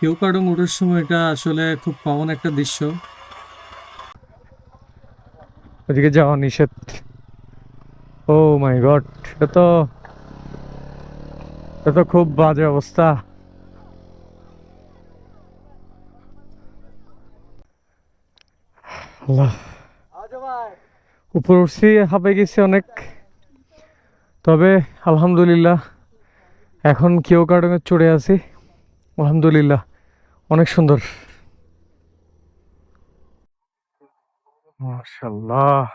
কেওকাডং ওঠার সময় এটা আসলে খুব কমন একটা দৃশ্য। ওদিকে যাওয়া নিষেধ। ও মাই গড, এটা তো এটা তো খুব বাজে অবস্থা। উপর উঠছি হাঁপে গেছি অনেক। তবে আলহামদুলিল্লাহ, এখন কেউ কার্ডঙে চড়ে আছি। আলহামদুলিল্লাহ। অনেক সুন্দর। মাশাল্লাহ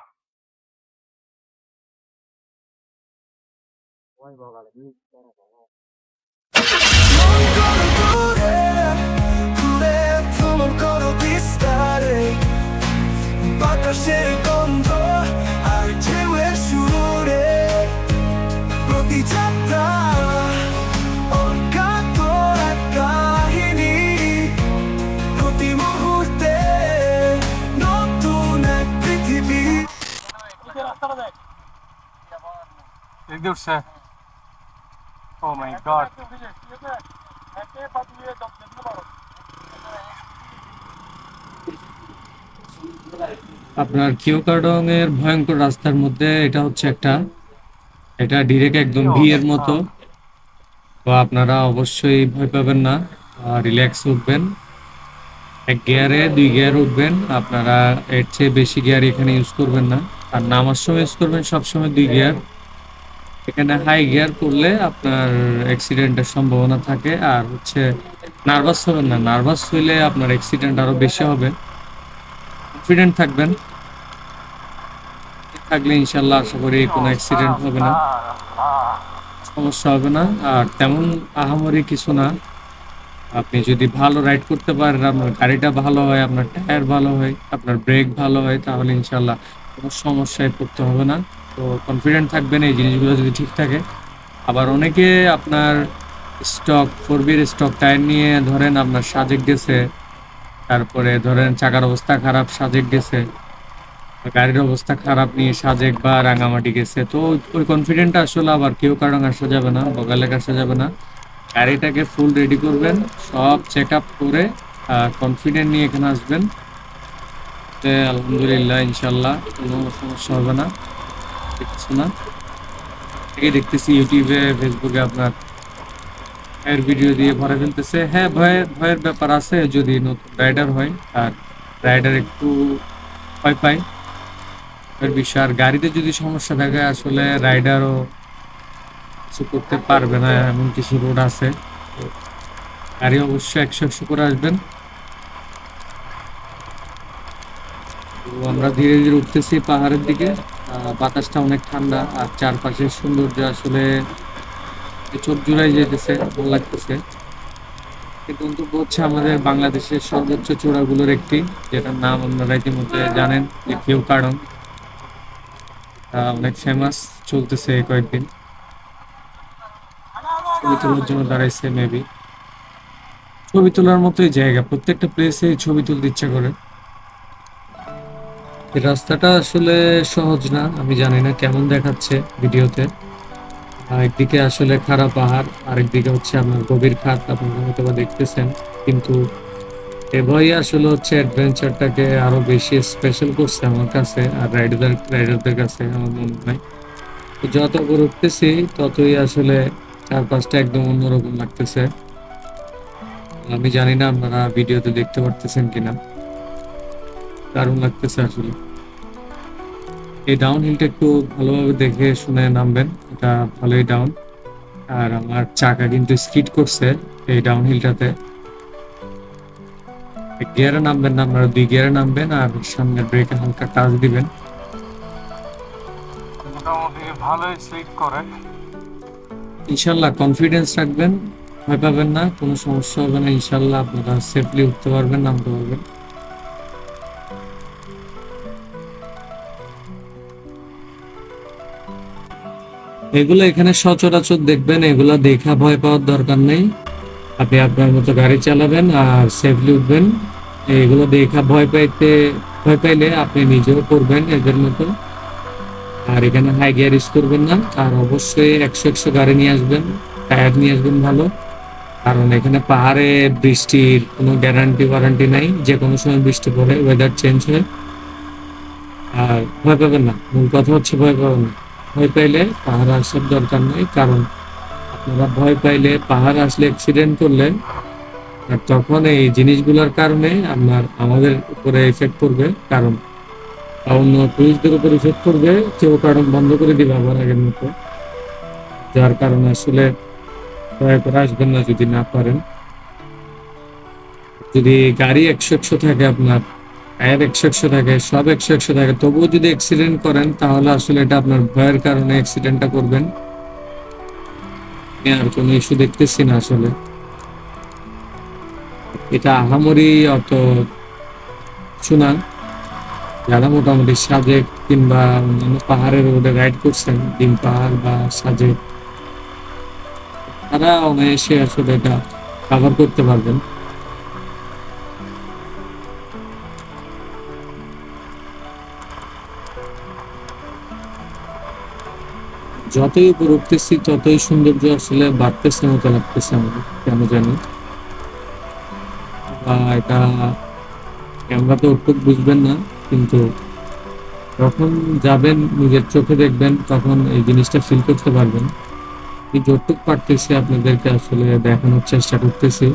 এদিকে উঠছে ও মাই গড আপনার কিওকাডং এর ভয়ঙ্কর রাস্তার মধ্যে এটা হচ্ছে একটা এটা ডিরেক্ট একদম ভি এর মতো। তো আপনারা অবশ্যই ভয় পাবেন না রিল্যাক্স উঠবেন। এক গিয়ারে দুই গিয়ার উঠবেন। আপনারা এর চেয়ে বেশি গিয়ার এখানে ইউজ করবেন না। আর নামার সময় ইউজ করবেন সবসময় দুই গিয়ার। এখানে হাই গিয়ার করলে আপনার অ্যাক্সিডেন্টের সম্ভাবনা থাকে। আর হচ্ছে নার্ভাস হবেন না নার্ভাস হইলে আপনার অ্যাক্সিডেন্ট আরও বেশি হবে। কনফিডেন্ট থাকবেন। থাকলে ইনশাল্লাহ আশা করি কোনো অ্যাক্সিডেন্ট হবে না। সমস্যা হবে না। আর তেমন আহামরি কিছু না। আপনি যদি ভালো রাইড করতে পারেন, আপনার গাড়িটা ভালো হয়, আপনার টায়ার ভালো হয়, আপনার ব্রেক ভালো হয়, তাহলে ইনশাল্লাহ কোনো সমস্যায় পড়তে হবে না। তো কনফিডেন্ট থাকবেন এই জিনিসগুলো যদি ঠিক থাকে। আবার অনেকে আপনার স্টক ফোর বির স্টক টায়ার নিয়ে ধরেন আপনার সাজেক গেছে, তারপরে ধরেন চাকার অবস্থা খারাপ, সাজেক গেছে, গাড়ির অবস্থা খারাপ নিয়ে সাজেক বা রাঙামাটি গেছে, তো ওই- কনফিডেন্টটা আসলে আবার কেউ কারণ আসা যাবে না বগালে আসা যাবে না। গাড়িটাকে ফুল রেডি করবেন, সব চেক আপ করে কনফিডেন্ট নিয়ে এখানে আসবেন। আলহামদুলিল্লাহ, ইনশাল্লাহ, কোনো সমস্যা হবে না। কিছু না। থেকে দেখতেছি ইউটিউবে, ফেসবুকে আপনার এর ভিডিও দিয়ে ভরে ফেলতেছে। হ্যাঁ ভয়ের ভয়ের ব্যাপার আছে, যদি নতুন রাইডার হয়, আর রাইডার একটু ভয় পায়। এর বিষয় আর গাড়িতে যদি সমস্যা থাকে, আসলে রাইডারও কিছু করতে পারবে না, এমন কিছু রোড আছে। গাড়ি অবশ্যই একশো একশো করে আসবেন। আমরা ধীরে ধীরে উঠতেছি পাহাড়ের দিকে। বাতাসটা অনেক ঠান্ডা আর চারপাশের সৌন্দর্য আসলে চোখ জুড়াই যেতেছে ভালো লাগতেছে। গন্তব্য হচ্ছে আমাদের বাংলাদেশের সর্বোচ্চ চূড়াগুলোর একটি, যেটার নাম আপনারা ইতিমধ্যে জানেন যে কেউ কারণ। অনেক ফেমাস চলতেছে কয়েকদিন। ছবি তোলার জন্য দাঁড়াইছে মেবি ছবি তোলার মতোই জায়গা, প্রত্যেকটা প্লেসে ছবি তুলতে ইচ্ছা করে। রাস্তাটা আসলে সহজ না, আমি জানি না কেমন দেখাচ্ছে ভিডিওতে। একদিকে আসলে খারাপ পাহাড়, আরেকদিকে হচ্ছে আপনার গভীর খাত আপনারা হয়তো বা দেখতেছেন। কিন্তু এভাবেই আসলে হচ্ছে অ্যাডভেঞ্চারটাকে আরও বেশি স্পেশাল করছে আমার কাছে, আর রাইডার রাইডারদের কাছে আমার মনে হয়। তো যত করে উঠতেছি, ততই আসলে চারপাশটা একদম অন্যরকম লাগতেছে। আমি জানি না আপনারা ভিডিওতে দেখতে পারতেছেন কিনা। দারুণ লাগতেছে আসলে। এই ডাউন হিলটা একটু ভালোভাবে দেখে শুনে নামবেন এটা ভালোই ডাউন আর আমার চাকা কিন্তু স্কিড করছে এই ডাউন হিলটাতে গিয়ারে নামবেন না আপনারা দুই গিয়ারে নামবেন আর সামনে ব্রেকে হালকা টাচ দিবেন। মোটামুটি ভালোই স্লিপ করে। ইনশাল্লাহ কনফিডেন্স রাখবেন ভয় পাবেন না কোনো সমস্যা হবে না ইনশাল্লাহ আপনারা সেফলি উঠতে পারবেন নামতে পারবেন। এগুলো এখানে সচরাচর দেখবেন, এগুলো দেখা ভয় পাওয়ার দরকার নেই। আপনি আপনার মতো গাড়ি চালাবেন আর সেফলি উঠবেন। এগুলো দেখা ভয় পাইতে, ভয় পাইলে আপনি নিজেও করবেন এদের মতো। আর এখানে হাই গিয়ার ইউজ করবেন না, আর অবশ্যই একশো একশো গাড়ি নিয়ে আসবেন টায়ার নিয়ে আসবেন ভালো। কারণ এখানে পাহাড়ে বৃষ্টির কোনো গ্যারান্টি ওয়ারান্টি নাই যে কোনো সময় বৃষ্টি পড়ে ওয়েদার চেঞ্জ হয়। আর ভয় পাবেন না, মূল কথা হচ্ছে ভয় পাবেন না ভয় পাইলে পাহাড় আসার দরকার নেই, কারণ আপনারা ভয় পাইলে পাহাড় আসলে অ্যাক্সিডেন্ট করলে আর তখন এই জিনিসগুলোর কারণে আপনার আমাদের উপরে এফেক্ট পড়বে, কারণ অন্য টুরিস্টদের উপর ইফেক্ট করবে কেউ কারণ বন্ধ করে দিবে আবার আগের মতো। যার কারণে আসলে দয়া করে আসবেন না যদি না পারেন। যদি গাড়ি একশো একশো থাকে আপনার টায়ার একশো একশো থাকে, সব একশো একশো থাকে। তবুও যদি অ্যাক্সিডেন্ট করেন, তাহলে আসলে এটা আপনার ভয়ের কারণে অ্যাক্সিডেন্টটা করবেন। আর কোনো ইস্যু দেখতেছি না আসলে। এটা আহামরি অত শোনা যারা মোটামুটি সাজেক কিংবা অন্যান্য পাহাড়ের রোডে রাইড করছেন, ডিম পাহাড় বা সাজেক, তারা অনায়াসে আসলে এটা কাভার করতে পারবেন। যতই উপর উঠতেছি, ততই সৌন্দর্য আসলে বাড়তেছে মতো লাগতেছে আমাদের, কেন জানি। বা এটা ক্যামেরা তো ওটুক বুঝবেন না, কিন্তু যখন যাবেন, নিজের চোখে দেখবেন, তখন এই জিনিসটা ফিল করতে পারবেন। যতটুক পারতেছি আপনাদেরকে আসলে দেখানোর চেষ্টা করতেছি।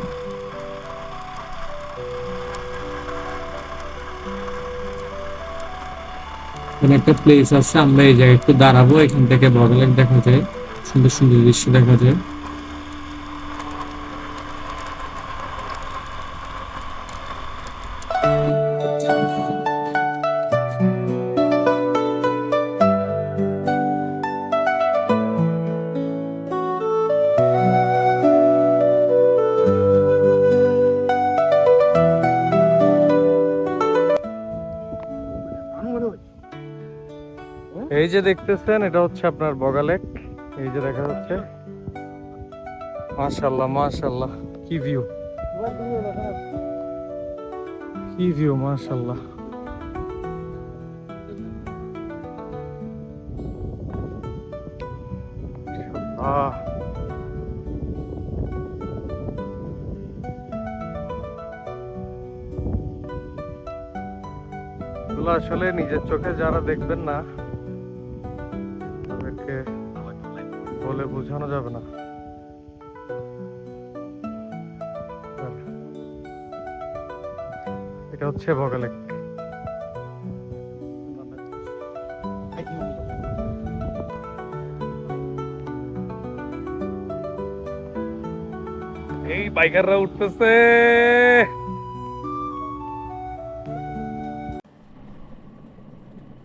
এখানে একটা প্লেস আছে, আমরা এই জায়গায় একটু দাঁড়াবো, এখান থেকে বড় দেখা যায়, সুন্দর সুন্দর দৃশ্য দেখা যায়। দেখতেছেন, এটা হচ্ছে আপনার বগালেক এই যে দেখা যাচ্ছে। মাশাল্লাহ মাশাল্লাহ কি ভিউ কি ভিউ মাশাল্লাহ আসলে নিজের চোখে যারা দেখবেন না বলে বোঝানো যাবে না। এটা হচ্ছে বগালেক এই বাইকাররা উঠতেছে।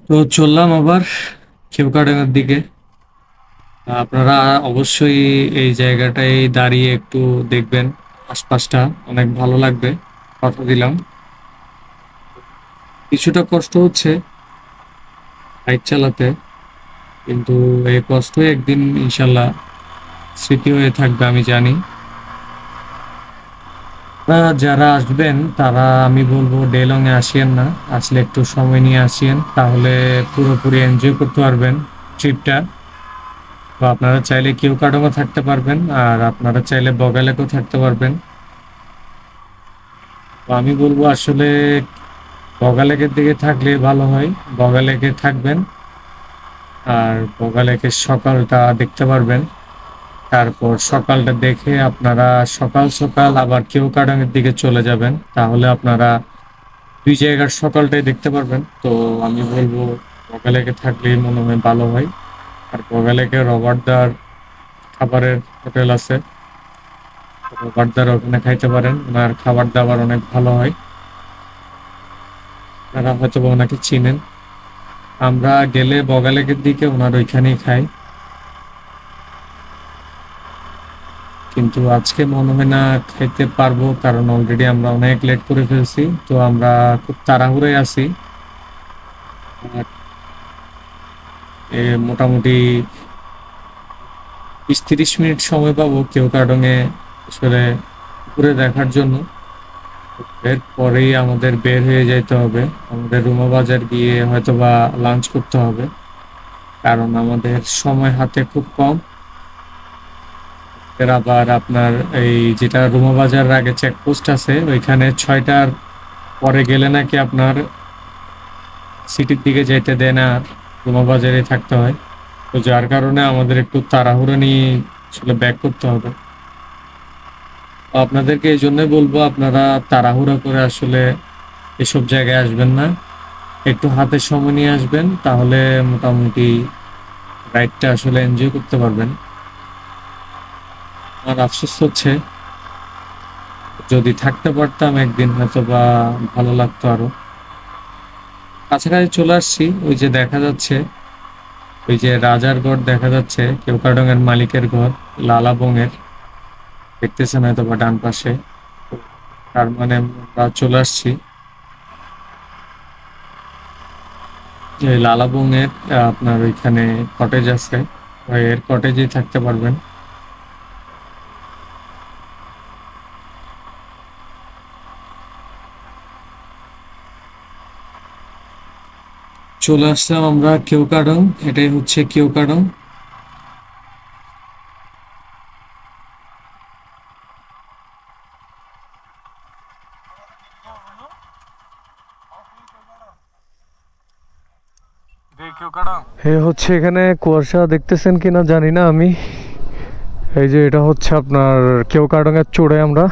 তো চললাম আবার কেউকাডাঙ্গার দিকে। আপনারা অবশ্যই এই জায়গাটায় দাঁড়িয়ে একটু দেখবেন, আশপাশটা অনেক ভালো লাগবে, কথা দিলাম। কিছুটা কষ্ট হচ্ছে বাইক চালাতে, কিন্তু এই কষ্ট একদিন ইনশাল্লাহ স্মৃতি হয়ে থাকবে, আমি জানি। যারা আসবেন, তারা আমি বলব ডেলং এ আসিয়েন না, আসলে একটু সময় নিয়ে আসিয়েন তাহলে পুরোপুরি এনজয় করতে পারবেন ট্রিপটা তো আপনারা চাইলে কেউ কাটমও থাকতে পারবেন, আর আপনারা চাইলে বগালেকেও থাকতে পারবেন। তো আমি বলব আসলে বগালেকের দিকে থাকলে ভালো হয়, বগালেকে থাকবেন, আর বগালেকের সকালটা দেখতে পারবেন। তারপর সকালটা দেখে আপনারা সকাল সকাল আবার কেউ কাডাঙের দিকে চলে যাবেন, তাহলে আপনারা দুই জায়গার সকালটাই দেখতে পারবেন। তো আমি বলব বগালেকে থাকলেই মনে হয় ভালো হয়। আর বগালেকে রবার্টদার খাবারের হোটেল আছে। রবার্টদার ওখানে খাইতে পারেন। ওনার খাবার দাবার অনেক ভালো হয়। আপনারা হয়তো ওনাকে চিনেন। আমরা গেলে বগালেকের দিকে ওনার ওইখানেই খাই। কিন্তু আজকে মনে হয় না খেতে পারব, কারণ অলরেডি আমরা অনেক লেট করে ফেলছি। তো আমরা খুব তাড়াহুড়োয় আছি। মোটামুটি বিশ তিরিশ মিনিট সময় পাবো কেউ কার্ডঙে আসলে ঘুরে দেখার জন্য। এরপরেই আমাদের বের হয়ে যেতে হবে। আমাদের রুমা বাজার গিয়ে হয়তো বা লাঞ্চ করতে হবে। কারণ আমাদের সময় হাতে খুব কম। এর আবার আপনার এই যেটা রুমা বাজার আগে চেকপোস্ট আছে, ওইখানে ছয়টার পরে গেলে নাকি আপনার সিটির দিকে যেতে দেয় না রুমা বাজারে থাকতে হয়। তো যার কারণে আমাদের একটু তাড়াহুড়ো নিয়ে আসলে ব্যাক করতে হবে। আপনাদেরকে এই জন্যই বলব, আপনারা তাড়াহুড়া করে আসলে এসব জায়গায় আসবেন না। একটু হাতে সময় নিয়ে আসবেন, তাহলে মোটামুটি রাইডটা আসলে এনজয় করতে পারবেন। আমার আফসোস হচ্ছে, যদি থাকতে পারতাম একদিন হয়তো বা ভালো লাগতো আরও। কাছাকাছি চলে আসছি, ওই যে দেখা যাচ্ছে, ওই যে রাজার ঘর দেখা যাচ্ছে কেউকাডং এর মালিকের ঘর, লালা বংয়ের। দেখতেছেন হয়তো বা ডান পাশে। তার মানে আমরা চলে আসছি। এই লালাবং এর আপনার ওইখানে কটেজ আছে। এর কটেজেই থাকতে পারবেন। চলে আসলাম আমরা কেউকাডং এটাই হচ্ছে কেউকাডং এ হচ্ছে এখানে কুয়াশা দেখতেছেন কিনা জানি না আমি। এই যে এটা হচ্ছে আপনার কেউ কাডঙের চড়ে আমরা।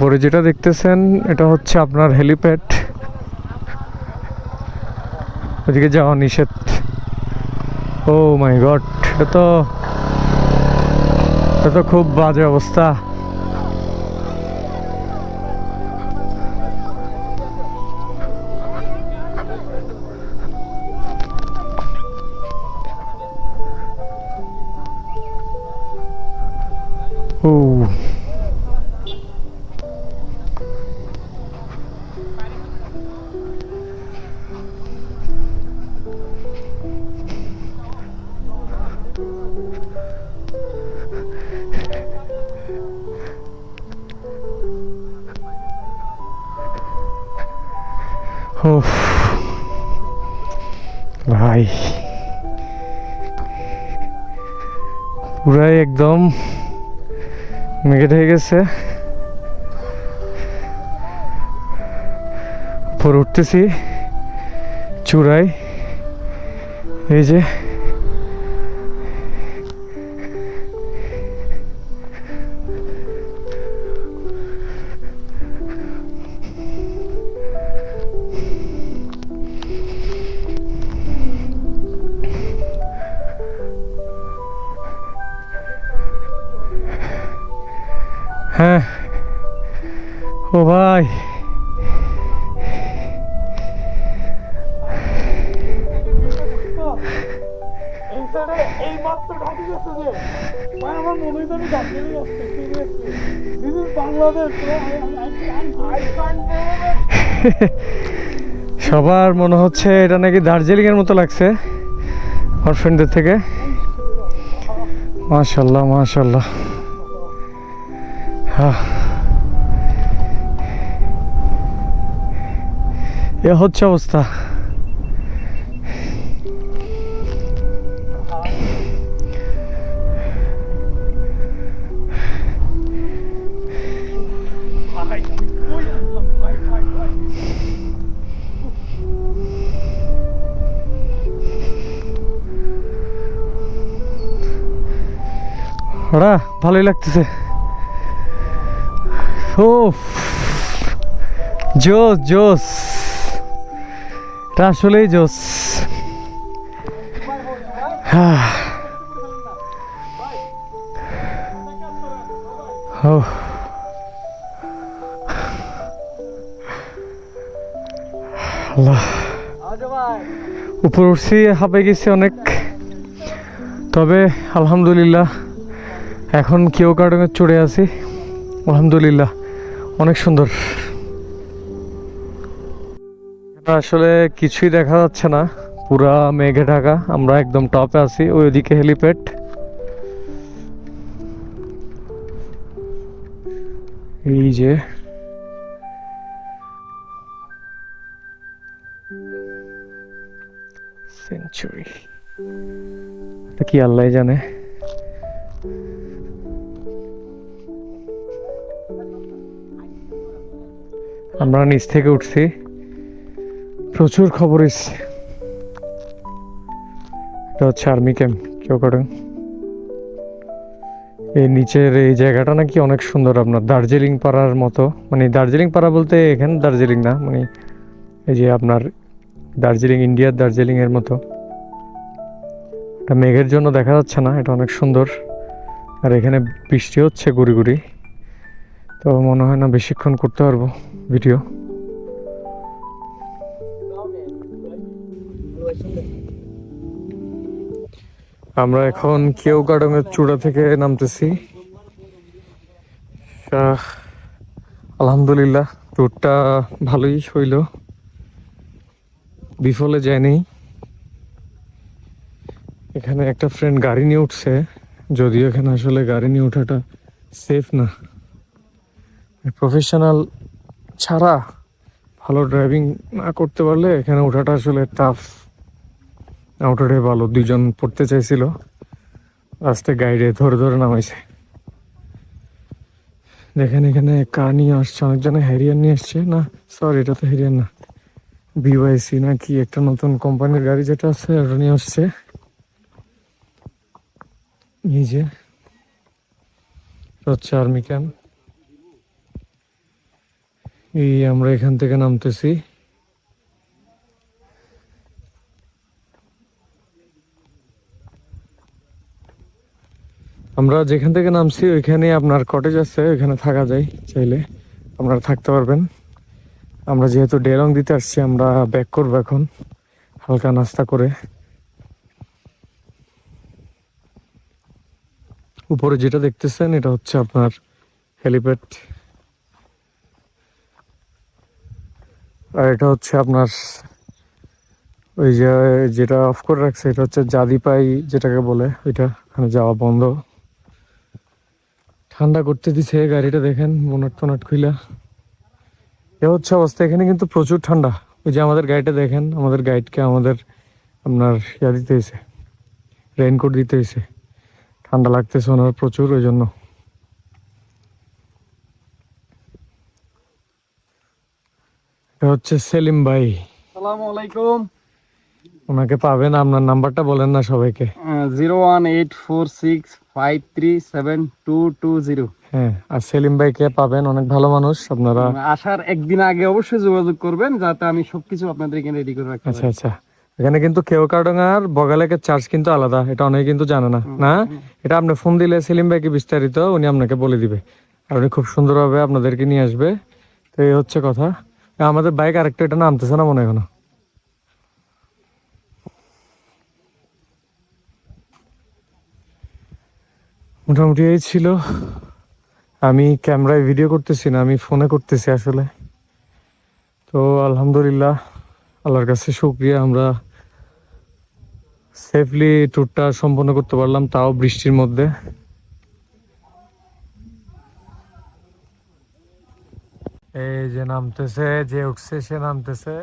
উপরে যেটা দেখতেছেন, এটা হচ্ছে আপনার হেলিপ্যাড ওদিকে যাওয়া নিষেধ। ও মাই গড এত এত খুব বাজে অবস্থা। ও। পুরাই একদম মেঘে হয়ে গেছে। উপর উঠতেছি চূড়াই এই যে সবার মনে হচ্ছে এটা নাকি দার্জিলিং এর মতো লাগছে, আমার ফ্রেন্ডদের থেকে। মাশাল্লাহ মাশাল্লাহ। হ্যাঁ। এ হচ্ছে অবস্থা। ওরা, ভালোই লাগতেছে। ও জোস জোস। এটা আসলেই জোস। উপর উঠছি হাঁপে গেছি অনেক। তবে আলহামদুলিল্লাহ। এখন কেউ কার্টনে চড়ে আছি। আলহামদুলিল্লাহ, অনেক সুন্দর। আসলে কিছুই দেখা যাচ্ছে না। পুরা মেঘে ঢাকা, আমরা একদম টপে আছি ওই ওইদিকে হেলিপ্যাড এই যে। সেঞ্চুরি কি আল্লাহ জানে? আমরা নিচ থেকে উঠছি। প্রচুর খবর এসছে। এটা হচ্ছে আর্মি ক্যাম্প চৌকাটন এই নিচের এই জায়গাটা নাকি অনেক সুন্দর আপনার, দার্জিলিং পাড়ার মতো। মানে দার্জিলিং পাড়া বলতে এখানে দার্জিলিং না মানে এই যে আপনার দার্জিলিং, ইন্ডিয়ার দার্জিলিং এর মতো। এটা মেঘের জন্য দেখা যাচ্ছে না, এটা অনেক সুন্দর। আর এখানে বৃষ্টি হচ্ছে গুড়ি গুড়ি। তো মনে হয় না বেশিক্ষণ করতে পারব। ভিডিও আমরা এখন কেউ গার্ডেনের চূড়া থেকে নামতেছি। আলহামদুলিল্লাহ, ট্যুরটা ভালোই হইল। বিফলে যায়নি। এখানে একটা ফ্রেন্ড গাড়ি নিয়ে উঠছে, যদিও এখানে আসলে গাড়ি নিয়ে ওঠাটা সেফ না। প্রফেশনাল ছাড়া ভালো ড্রাইভিং না করতে পারলে এখানে ওঠাটা আসলে টাফ ওঠাটাই ভালো দুজন পড়তে চাইছিল। রাস্তায় গাইডে ধরে ধরে নামাইছে। দেখেন এখানে কার নিয়ে আসছে, অনেকজনে হ্যারিয়ার নিয়ে আসছে। না সরি এটা তো হ্যারিয়ার না। বিওয়াইসি না কি একটা নতুন কোম্পানির গাড়ি যেটা আছে, ওটা নিয়ে আসছে। নিজে হচ্ছে আর্মি ক্যাম্প এই আমরা এখান থেকে নামতেছি। আমরা যেখান থেকে নামছি, ওইখানে আপনার কটেজ আছে, ওইখানে থাকা যায় চাইলে। আপনারা থাকতে পারবেন। আমরা যেহেতু ডেলং দিতে আসছি, আমরা ব্যাক করব এখন, হালকা নাস্তা করে। উপরে যেটা দেখতেছেন, এটা হচ্ছে আপনার হেলিপ্যাড আর এটা হচ্ছে আপনার, ওই যে, যেটা অফ করে রাখছে, এটা হচ্ছে জাদিপাই যেটাকে বলে ওইটা ওখানে যাওয়া বন্ধ। ঠান্ডা করতে দিছে গাড়িটা, দেখেন বোনাট টোনাট খুইলা। এ হচ্ছে অবস্থা, এখানে কিন্তু প্রচুর ঠান্ডা। ওই যে আমাদের গাড়িটা দেখেন, আমাদের গাইডকে আমাদের আপনার ইয়া দিতে হয়েছে রেইনকোট দিতে হয়েছে ঠান্ডা লাগতেছে ওনার প্রচুর, ওই জন্য। হচ্ছে সেলিম ভাই। আসসালামু আলাইকুম। ওনাকে পাবেন আপনার নাম্বারটা বলেন না সবাইকে। Zero one eight four six five three seven two two zero. হ্যাঁ আর সেলিম ভাইকে পাবেন অনেক ভালো মানুষ আপনারা। আসার একদিন আগে অবশ্যই যোগাযোগ করবেন যাতে আমি সবকিছু রেডি করে রাখতে আচ্ছা আচ্ছা। এখানে কিন্তু কেউ কাডাঙ্গার বগালেকের চার্জ কিন্তু আলাদা এটা অনেকে কিন্তু জানে না। না? এটা আপনি ফোন দিলে সেলিম ভাইকে বিস্তারিত উনি আপনাকে বলে দিবে। আর উনি খুব সুন্দরভাবে আপনাদেরকে নিয়ে আসবে। তো এই হচ্ছে কথা। আমাদের বাইক আরেকটা এটা নামতেছে না মনে হয় এখনও। মোটামুটি এই ছিল। আমি ক্যামেরায় ভিডিও করতেছি না, আমি ফোনে করতেছি আসলে। তো আলহামদুলিল্লাহ, আল্লাহর কাছে শুক্রিয়া, আমরা সেফলি ট্যুরটা সম্পন্ন করতে পারলাম তাও বৃষ্টির মধ্যে। এই যে নামতেছে, যে উঠছে, সে নামতেছে।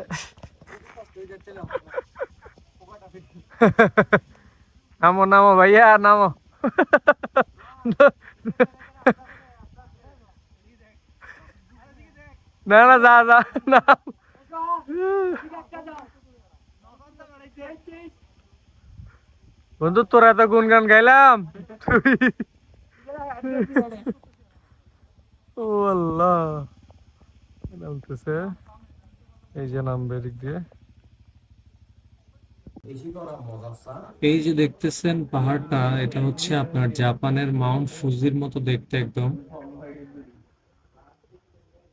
নামো নামো ভাইয়া, নামো। না না, যা যা বন্ধু, তোরা তো গুনগান গাইলাম। ও আল্লাহ। নামতেছে এই যে নামবে দিক দিয়ে। এই যে দেখতেছেন পাহাড়টা এটা হচ্ছে আপনার জাপানের মাউন্ট ফুজির মতো দেখতে একদম।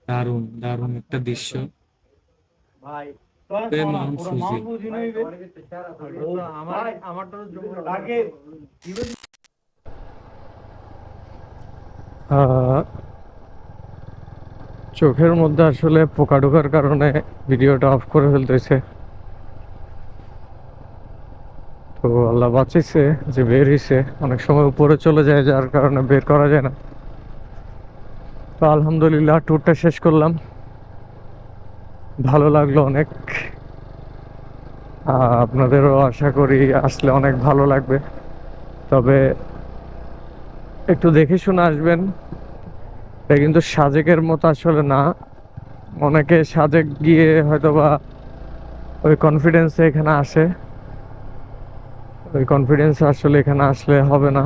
দারুণ দারুণ একটা দৃশ্য। Mount Fuji. আমার আহ, চোখের মধ্যে আসলে পোকা ঢোকার কারণে ভিডিওটা অফ করে ফেলতেছে। তো আল্লাহ বাঁচিয়েছে, যে বের হয়েছে অনেক সময় উপরে চলে যায়, যার কারণে বের করা যায় না। তো আলহামদুলিল্লাহ ট্যুরটা শেষ করলাম। ভালো লাগল অনেক। আপনাদেরও আশা করি আসলে অনেক ভালো লাগবে। তবে একটু দেখে শুনে আসবেন। এটা কিন্তু সাজেকের মতো আসলে না। অনেকে সাজেক গিয়ে হয়তো বা ওই কনফিডেন্সে এখানে আসে। ওই কনফিডেন্স আসলে এখানে আসলে হবে না।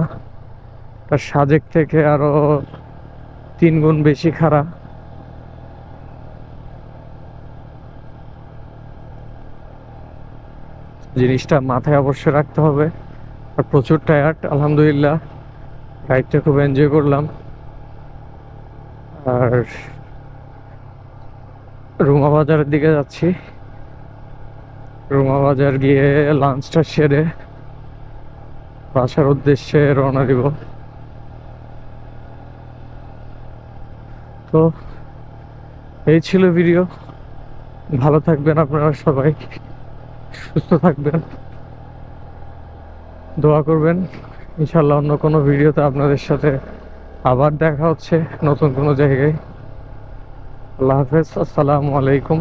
তার সাজেক থেকে আরও তিন গুণ বেশি খারাপ। জিনিসটা মাথায় অবশ্যই রাখতে হবে। আর প্রচুর টায়ার্ড আলহামদুলিল্লাহ। রাইডটা খুব এনজয় করলাম। আর রুমা বাজারের দিকে যাচ্ছি। রুমা বাজার গিয়ে লাঞ্চটা সেরে বাসার উদ্দেশ্যে রওনা দিব। তো এই ছিল ভিডিও ভালো থাকবেন আপনারা সবাই। সুস্থ থাকবেন। দোয়া করবেন। ইনশাল্লাহ অন্য কোনো ভিডিওতে আপনাদের সাথে আবার দেখা হচ্ছে নতুন কোনো জায়গায়। আল্লাহ হাফেজ আসসালামু আলাইকুম।